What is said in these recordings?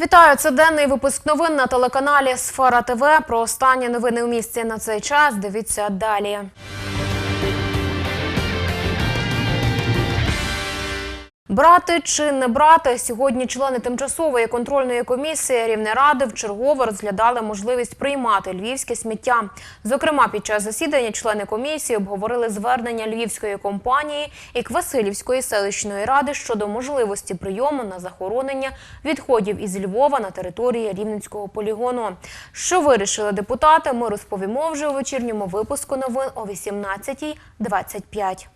Вітаю, це денний випуск новин на телеканалі Сфера ТВ. Про останні новини у місті на цей час. Дивіться далі. Брати чи не брати сьогодні члени тимчасової контрольної комісії Рівнеради вчергово розглядали можливість приймати львівське сміття. Зокрема, під час засідання члени комісії обговорили звернення львівської компанії і Квасилівської селищної ради щодо можливості прийому на захоронення відходів із Львова на території Рівненського полігону. Що вирішили депутати? Ми розповімо вже у вечірньому випуску новин о 18.25.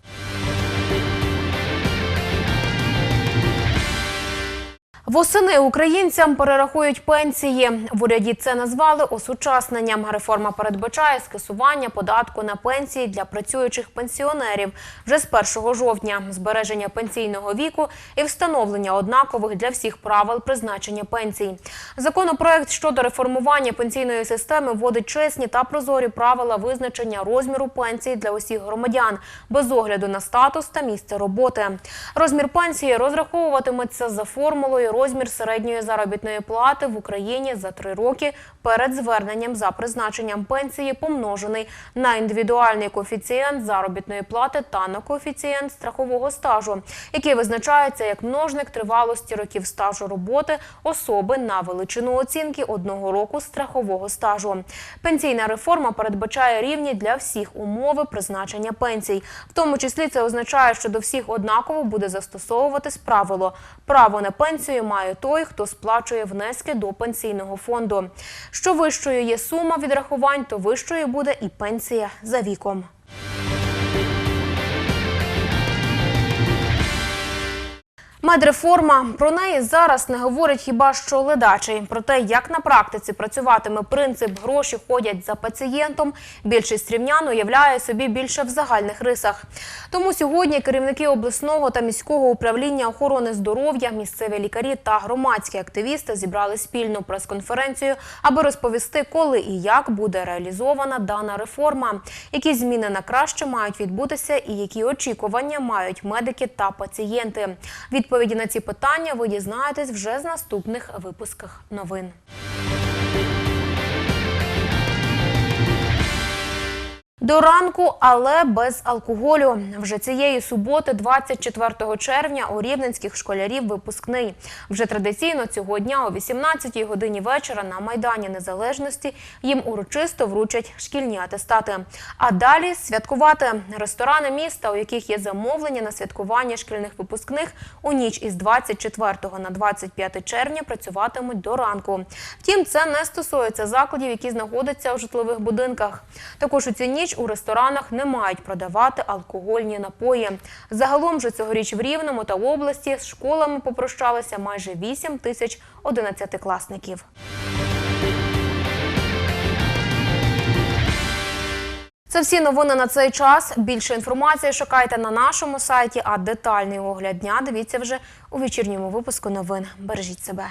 Восени українцям перерахують пенсії. В уряді це назвали осучасненням. Реформа передбачає скасування податку на пенсії для працюючих пенсіонерів вже з 1 жовтня, збереження пенсійного віку і встановлення однакових для всіх правил призначення пенсій. Законопроект щодо реформування пенсійної системи вводить чесні та прозорі правила визначення розміру пенсії для усіх громадян без огляду на статус та місце роботи. Розмір пенсії розраховуватиметься за формулою розмір середньої заробітної плати в Україні за три роки перед зверненням за призначенням пенсії, помножений на індивідуальний коефіцієнт заробітної плати та на коефіцієнт страхового стажу, який визначається як множник тривалості років стажу роботи особи на величину оцінки одного року страхового стажу. Пенсійна реформа передбачає рівні для всіх умови призначення пенсій. В тому числі це означає, що до всіх однаково буде застосовуватись правило право на пенсію має той, хто сплачує внески до пенсійного фонду. Що вищою є сума відрахувань, то вищою буде і пенсія за віком. Медреформа про неї зараз не говорять хіба що ледачий. Про те, як на практиці працюватиме принцип гроші ходять за пацієнтом, більшість рівнян уявляє собі більше в загальних рисах. Тому сьогодні керівники обласного та міського управління охорони здоров'я, місцеві лікарі та громадські активісти зібрали спільну прес-конференцію, аби розповісти, коли і як буде реалізована дана реформа, які зміни на краще мають відбутися, і які очікування мають медики та пацієнти. Відповіді на ці питання ви дізнаєтесь вже з наступних випусках новин. До ранку, але без алкоголю. Вже цієї суботи, 24 червня, у рівненських школярів випускний. Вже традиційно цього дня о 18-й годині вечора на Майдані Незалежності їм урочисто вручать шкільні атестати. А далі святкувати ресторани міста, у яких є замовлення на святкування шкільних випускних, у ніч із 24 на 25 червня працюватимуть до ранку. Втім, це не стосується закладів, які знаходяться у житлових будинках. Також у цю ніч у ресторанах не мають продавати алкогольні напої. Загалом же цьогоріч в Рівному та в області з школами попрощалися майже 8 тисяч одинадцятикласників. Це всі новини на цей час. Більше інформації шукайте на нашому сайті, а детальний огляд дня дивіться вже у вечірньому випуску новин. Бережіть себе.